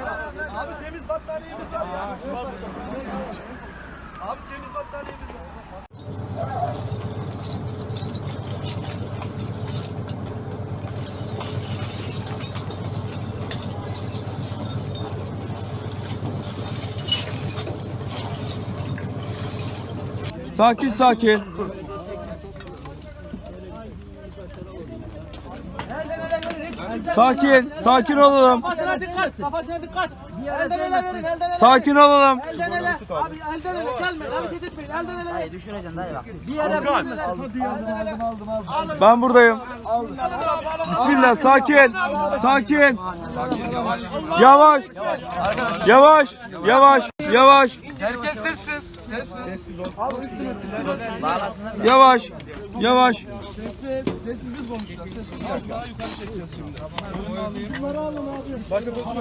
Abi temiz battaniyemiz var ya. Abi temiz battaniyemiz var. Sakin sakin. Sakin, sakin olalım. Kafasına dikkat. Kafasına dikkat. Elden ele verin. Elden ele. Sakin olalım. Elden ele. Abi elden ele gelmeyin. Hareket etmeyin. Elden ele. Hayır düşüreceksin dayı bak. Bir yere Aldım Ben buradayım. Bismillah sakin. Sakin. Yavaş. Yavaş. Yavaş. Yavaş. Herkes sessiz. Sessiz. Yavaş. Yavaş. Sessiz biz konuşacağız. Sessiz biraz daha yukarı çekeceğiz şimdi. Başa pozisyon.